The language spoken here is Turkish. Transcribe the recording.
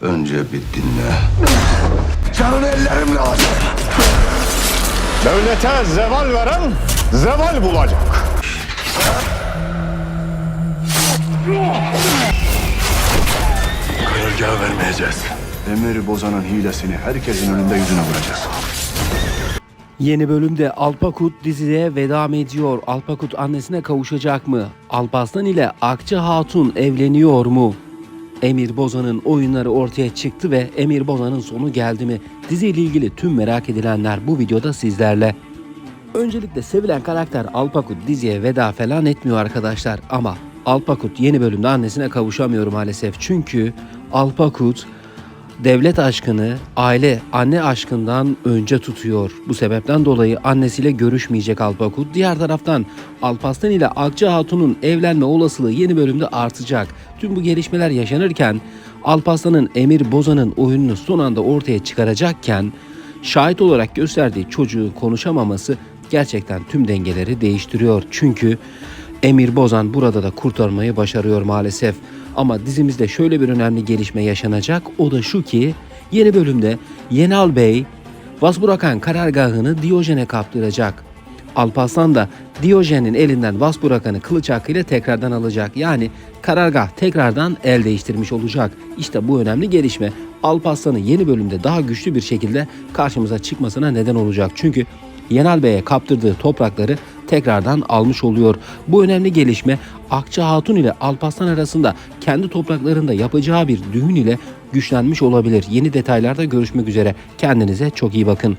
Önce bir dinle. Canını ellerimle alacağım. Devlete zeval veren zeval bulacak. Karargahı vermeyeceğiz. Emiri bozanın hilesini herkesin önünde yüzüne vuracağız. Yeni bölümde Alpakut diziye veda mı ediyor? Alpakut annesine kavuşacak mı? Alparslan ile Akçı Hatun evleniyor mu? Emir Bozan'ın oyunları ortaya çıktı ve Emir Bozan'ın sonu geldi mi? Diziyle ilgili tüm merak edilenler bu videoda sizlerle. Öncelikle sevilen karakter Alpakut diziye veda falan etmiyor arkadaşlar ama Alpakut yeni bölümde annesine kavuşamıyor maalesef. Çünkü Alpakut devlet aşkını aile anne aşkından önce tutuyor. Bu sebepten dolayı annesiyle görüşmeyecek Alpakut. Diğer taraftan Alparslan ile Akça Hatun'un evlenme olasılığı yeni bölümde artacak. Tüm bu gelişmeler yaşanırken Alparslan'ın Emir Bozan'ın oyununu son anda ortaya çıkaracakken şahit olarak gösterdiği çocuğu konuşamaması gerçekten tüm dengeleri değiştiriyor. Çünkü Emir Bozan burada da kurtarmayı başarıyor maalesef. Ama dizimizde şöyle bir önemli gelişme yaşanacak. O da şu ki yeni bölümde Yenal Bey Vasburakan karargahını Diyojen'e kaptıracak. Alparslan da Diyojen'in elinden Vasburakan'ı kılıç hakkıyla tekrardan alacak. Yani karargah tekrardan el değiştirmiş olacak. İşte bu önemli gelişme Alparslan'ın yeni bölümde daha güçlü bir şekilde karşımıza çıkmasına neden olacak. Çünkü Yenal Bey'e kaptırdığı toprakları tekrardan almış oluyor. Bu önemli gelişme Akça Hatun ile Alparslan arasında kendi topraklarında yapacağı bir düğün ile güçlenmiş olabilir. Yeni detaylarda görüşmek üzere. Kendinize çok iyi bakın.